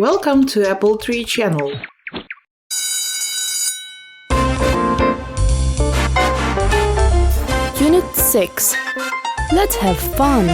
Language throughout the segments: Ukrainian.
Welcome to Apple Tree Channel. Unit 6. Let's have fun.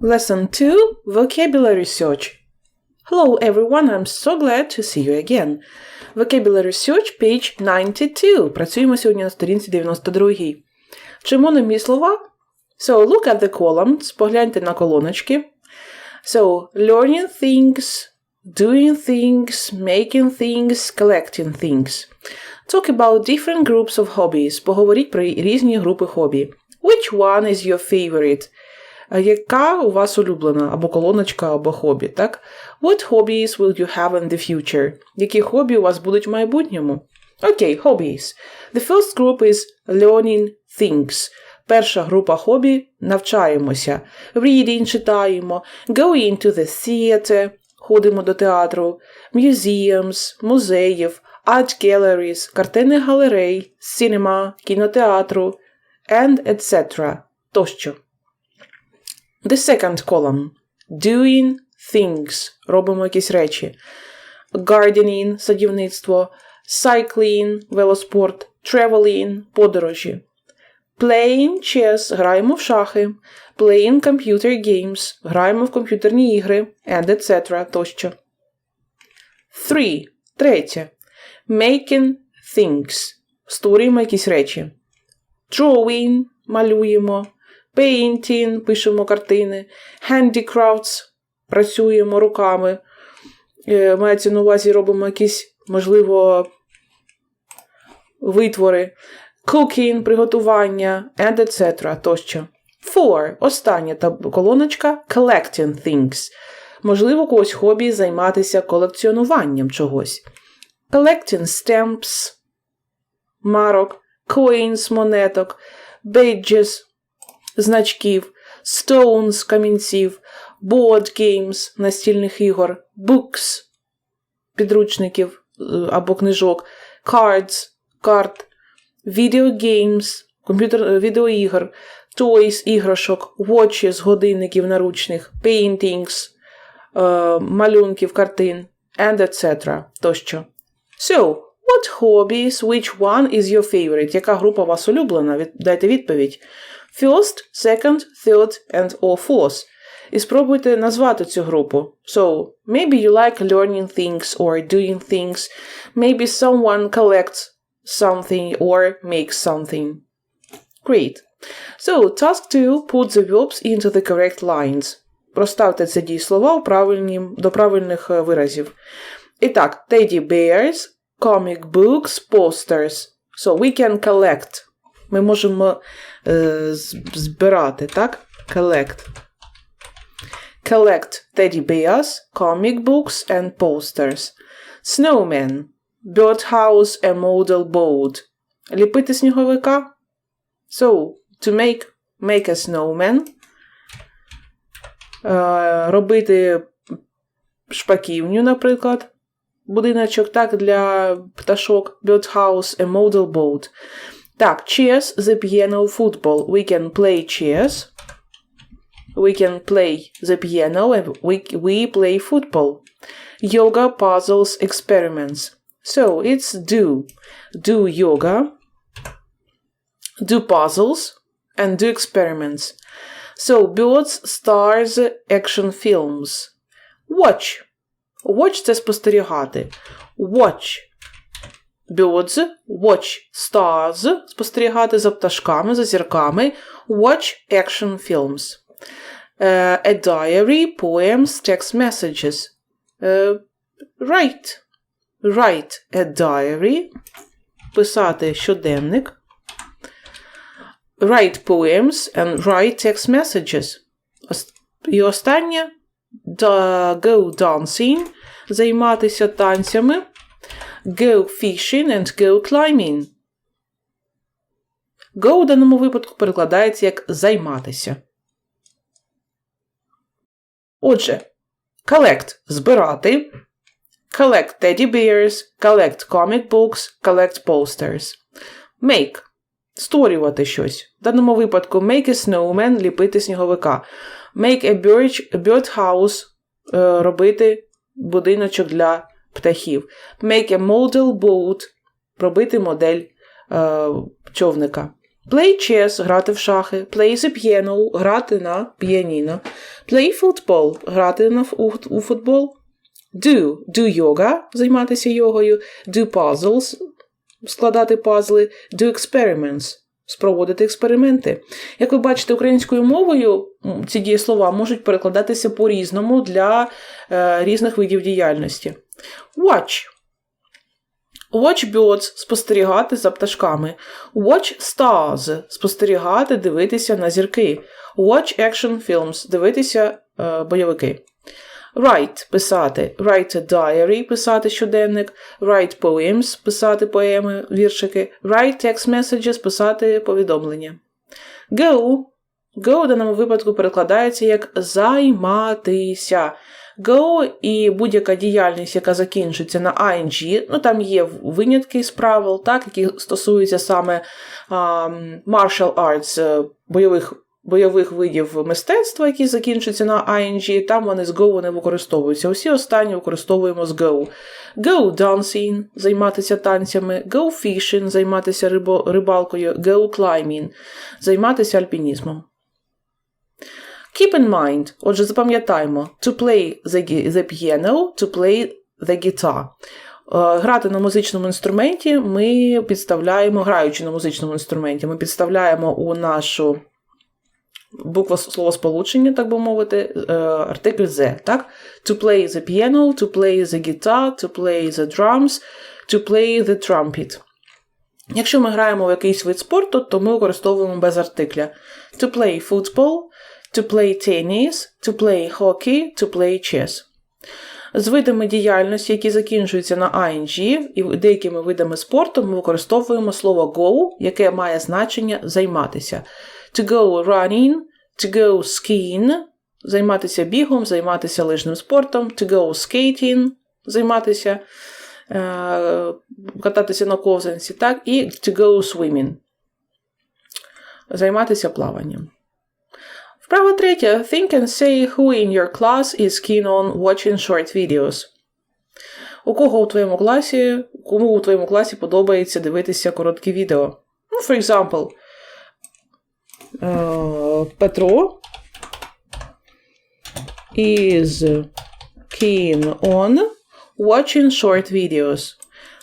Lesson 2 Vocabulary Search. Hello everyone, I'm so glad to see you again. Vocabulary Search, page 92. Працюємо сьогодні на сторінці 92. Вчимо нові слова. So, look at the columns. Погляньте на колоночки. So, learning things, doing things, making things, collecting things. Talk about different groups of hobbies. Поговоріть про різні групи хобі. Which one is your favorite? А Яка у вас улюблена або колоночка, або хобі, так? What hobbies will you have in the future? Які хобі у вас будуть в майбутньому? Окей, hobbies. The first group is learning things. Перша група хобі навчаємося. Reading читаємо, going to the theater, ходимо до театру, museums, музеїв, art galleries, картинних галерей, cinema, кінотеатру, and etc. тощо. The second column. Doing things. Робимо якісь речі. Gardening – садівництво. Cycling – велоспорт. Traveling – подорожі. Playing chess – граємо в шахи. Playing computer games – граємо в комп'ютерні ігри. And etc. тощо. 3. Третє. Making things. Створюємо якісь речі. Drawing – малюємо. Painting – пишемо картини. Handicrafts – працюємо руками. Е, Мається на увазі робимо якісь, можливо, витвори. Cooking – приготування. And etc. тощо. Four. Остання та колоночка Collecting things. Можливо, когось хобі займатися колекціонуванням чогось. Collecting stamps – марок. Coins – монеток. Badges – значків, stones – камінців, board games – настільних ігор, books – підручників е, або книжок, cards – карт, video games – комп'ютер, е, відеоігр, toys – іграшок, watches – годинників наручних, paintings е, – малюнків, картин, and etc. тощо. So, what hobbies, which one is your favorite? Яка група вас улюблена? Дайте відповідь. First, second, third and or fourth. І спробуйте назвати цю групу. So, maybe you like learning things or doing things. Maybe someone collects something or makes something. Great. So, task 2. Put the verbs into the correct lines. Проставте ці дієслова у правильні, до правильних е, виразів. І так, teddy bears, comic books, posters. So, we can collect. Ми можемо е, з- збирати, так? Collect. Collect teddy bears, comic books and posters. Snowman. Birdhouse a model boat. Ліпити сніговика. So, to make, make a snowman. Е, робити шпаківню, наприклад. Будиночок, так, для пташок. Birdhouse a model boat. Так, chess, the piano, football. We can play chess. We can play the piano and we, we play football. Yoga, puzzles, experiments. So it's do. Do yoga, do puzzles, and do experiments. So birds, stars, action films. Watch. Watch це спостерігати. Watch birds, watch stars, спостерігати за пташками, за зірками, watch action films. Е, a diary, poems, text messages. Е, write. Write a diary. Писати щоденник. Write poems and write text messages. І останнє go dancing, займатися танцями. Go fishing and go climbing. Go у даному випадку перекладається як займатися. Отже, collect збирати. Collect teddy bears, collect comic books, collect posters. Make створювати щось. В даному випадку make a snowman ліпити сніговика. Make a bird, a bird house е, робити будиночок для птахів. Make a model boat робити модель е, човника. Play chess грати в шахи. Play the piano грати на піаніно. Play football грати на, у, у футбол. Do do yoga займатися йогою. Do puzzles складати пазли. Do experiments спроводити експерименти. Як ви бачите, українською мовою ці дієслова можуть перекладатися по-різному для е, різних видів діяльності. Watch. Watch birds – спостерігати за пташками. Watch stars – спостерігати, дивитися на зірки. Watch action films – дивитися е, бойовики. Write – писати. Write a diary – писати щоденник. Write poems – писати поеми, віршики. Write text messages – писати повідомлення. Go. Go в даному випадку перекладається як займатися. Go і будь-яка діяльність, яка закінчується на ing, ну там є винятки з правил, так, які стосуються саме um, martial arts, е, бойових бойових видів мистецтва, які закінчуються на ing, там вони з Go вони використовуються. Усі останні використовуємо з Go. Go dancing – займатися танцями, Go fishing – займатися рибо, рибалкою, Go climbing – займатися альпінізмом. Keep in mind, отже, запам'ятаємо, to play the, the piano, to play the guitar. Е, Грати на музичному інструменті ми підставляємо, граючи на музичному інструменті, ми підставляємо у нашу букву словосполучення, так би мовити, е, артикль the. Так? To play the piano, to play the guitar, to play the drums, to play the trumpet. Якщо ми граємо в якийсь вид спорту, то ми використовуємо без артикля. To play football, to play tennis, to play hockey, to play chess. З видами діяльності, які закінчуються на ING, і деякими видами спорту ми використовуємо слово go, яке має значення займатися. To go running, to go skiing, займатися бігом, займатися лижним спортом, to go skating, займатися, е- кататися на ковзанці, так, і to go swimming, займатися плаванням. Вправа третя. Think and say who in your class is keen on watching short videos. У кого у твоєму класі, кому у твоєму класі подобається дивитися короткі відео? Ну, for example, Петро is keen on watching short videos.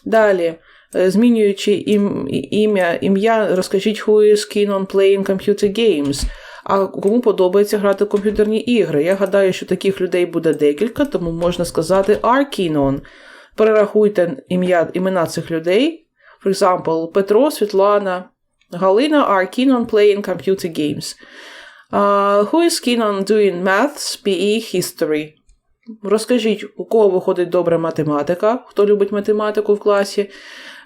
Далі, змінюючи ім, ім'я, ім'я, розкажіть who is keen on playing computer games. А кому подобається грати в комп'ютерні ігри? Я гадаю, що таких людей буде декілька, тому можна сказати are keen on. Перерахуйте ім'я, імена цих людей. For example, Петро, Світлана, Галина are keen on playing computer games. Uh, who is keen on doing maths, PE, history? Розкажіть, у кого виходить добра математика, хто любить математику в класі.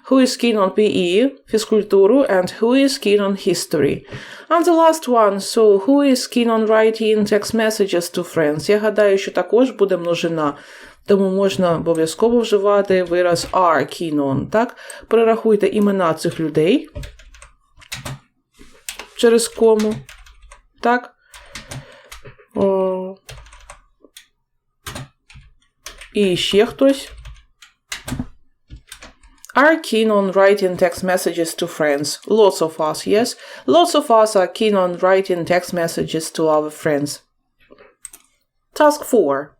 Who is keen on PE, фізкультуру, and who is keen on history. And the last one, so who is keen on writing text messages to friends? Я гадаю, що також буде множина, тому можна обов'язково вживати вираз are keen on, так? Перерахуйте імена цих людей через кому, так? О. І ще хтось. Are keen on writing text messages to friends. Lots of us, yes. Lots of us are keen on writing text messages to our friends. Task 4.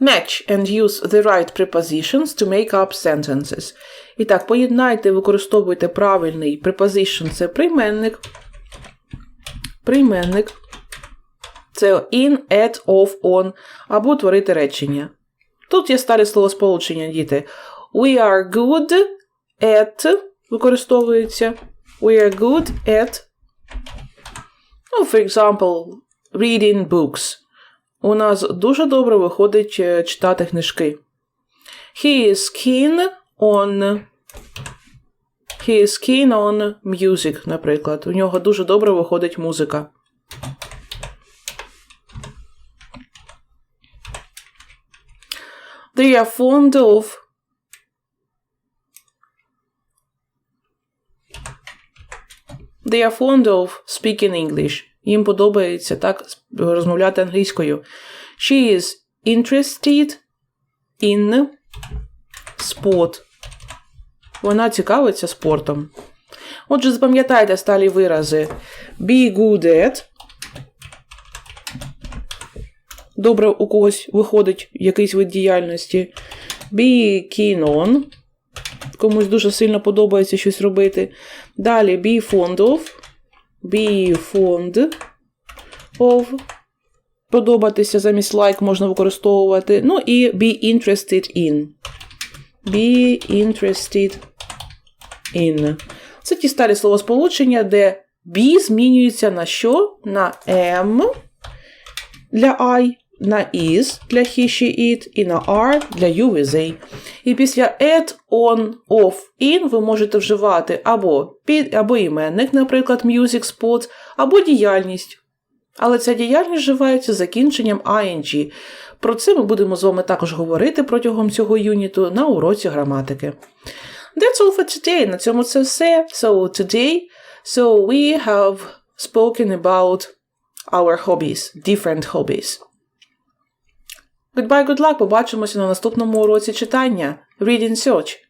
Match and use the right prepositions to make up sentences. І так, поєднайте, використовуйте правильний preposition – це прийменник. Прийменник. Це in, at, of, on, або творити речення. Тут є старі словосполучення, діти. We are good at використовується. We are good at. Ну, for example, reading books. У нас дуже добре виходить е, читати книжки. He is keen on. He is keen on music, наприклад. У нього дуже добре виходить музика. They are fond of. They are fond of speaking English. Їм подобається так розмовляти англійською. She is interested in sport. Вона цікавиться спортом. Отже, запам'ятайте сталі вирази. Be good at. Добре у когось виходить якийсь вид діяльності. Be keen on. Комусь дуже сильно подобається щось робити. Далі be fond of. Be fond of. Подобатися замість like можна використовувати. Ну і be interested in. Be interested in. Це ті старі словосполучення, де be змінюється на що? На am для I, на is для he, she, it і на are для you, with they. І після at, on, off, in ви можете вживати або, під, або іменник, наприклад, music, sport, або діяльність. Але ця діяльність вживається закінченням ing. Про це ми будемо з вами також говорити протягом цього юніту на уроці граматики. That's all for today. На цьому це все. So today, so we have spoken about our hobbies, different hobbies. Goodbye, good luck. Побачимося на наступному уроці читання. Read and Search.